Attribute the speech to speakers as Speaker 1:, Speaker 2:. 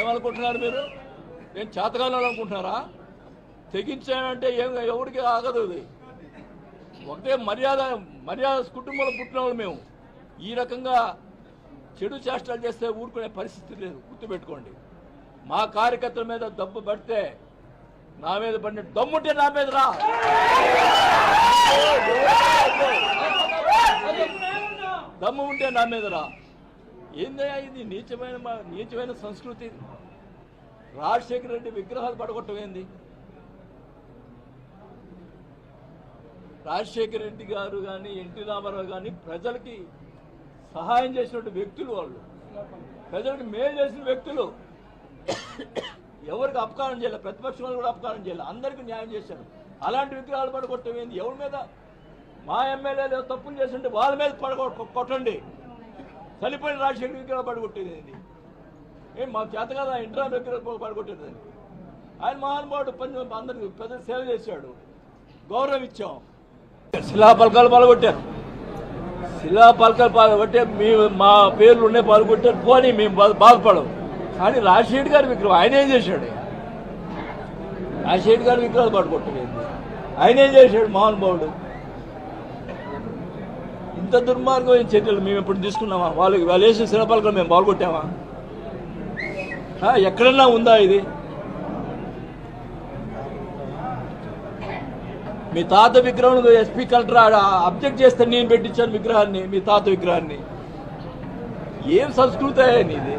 Speaker 1: ఏమనుకుంటున్నారు మీరు? నేను చేతకాలను అనుకుంటున్నారా తెగించానంటే ఏం ఎవరికి ఆగదు ఇది ఒకటే మర్యాద మర్యాద కుటుంబంలో పుట్టిన వాళ్ళు మేము. ఈ రకంగా చెడు చేష్టలు చేస్తే ఊరుకునే పరిస్థితి లేదు. గుర్తుపెట్టుకోండి. మా కార్యకర్తల మీద దెబ్బ పడితే నా మీద పడిన దమ్ముంటే నా మీద రా. దమ్ము ఉంటే నా మీద రా. ఏందయ్యా ఇది నీచమైన మా- నీచమైన సంస్కృతి? రాజశేఖర రెడ్డి విగ్రహాలు పడగొట్టమైంది రాజశేఖర రెడ్డి గారు కానీ ఎన్టీ రామారావు కానీ ప్రజలకి సహాయం చేసినటువంటి వ్యక్తులు వాళ్ళు. ప్రజలకు మేలు చేసిన వ్యక్తులు. ఎవరికి అపకారం చేయాలి? ప్రతిపక్షం వాళ్ళు కూడా అపకారం చేయాలి. అందరికీ న్యాయం చేశారు. అలాంటి విగ్రహాలు పడగొట్టమైంది ఎవరి మీద? మా ఎమ్మెల్యేలు తప్పులు చేస్తుంటే వాళ్ళ మీద పడగొ కొట్టండి. చనిపోయిన రాజశేఖర విగ్రహాలు పడగొట్టేది ఏంది? ఏం మాకు చేత కదా ఇంట్రా విగ్రహాలు పడగొట్టేది ఆయన మహానుభావుడు పని అందరికి పెద్ద సేవ చేశాడు. గౌరవం ఇచ్చాం. శిలాపలకాలు పాల్గొట్టారు శిలాపలకాలు పాల్గొట్టే మీ మా పేర్లు ఉండే పాల్గొట్టారు పోనీ మేము బా- బాధపడం కానీ రాజశేఖర్ గారి విగ్రహం ఆయన ఏం చేశాడు? రాజశేఖర్ గారి విగ్రహాలు పడుకుంటుంది ఆయన ఏం చేశాడు? మహానుభావుడు ఇంత దుర్మార్గమైన చర్యలు మేము ఎప్పుడు తీసుకున్నామా? వాళ్ళకి వాళ్ళు వేసిన కూడా మేము పాల్గొట్టామా ఎక్కడన్నా ఉందా ఇది? మీ తాత విగ్రహం ఎస్పీ కలెక్టర్ ఆడ అబ్జెక్ట్ చేస్తే నేను పెట్టించాను విగ్రహాన్ని మీ తాత విగ్రహాన్ని. ఏం సంస్కృతి ఇది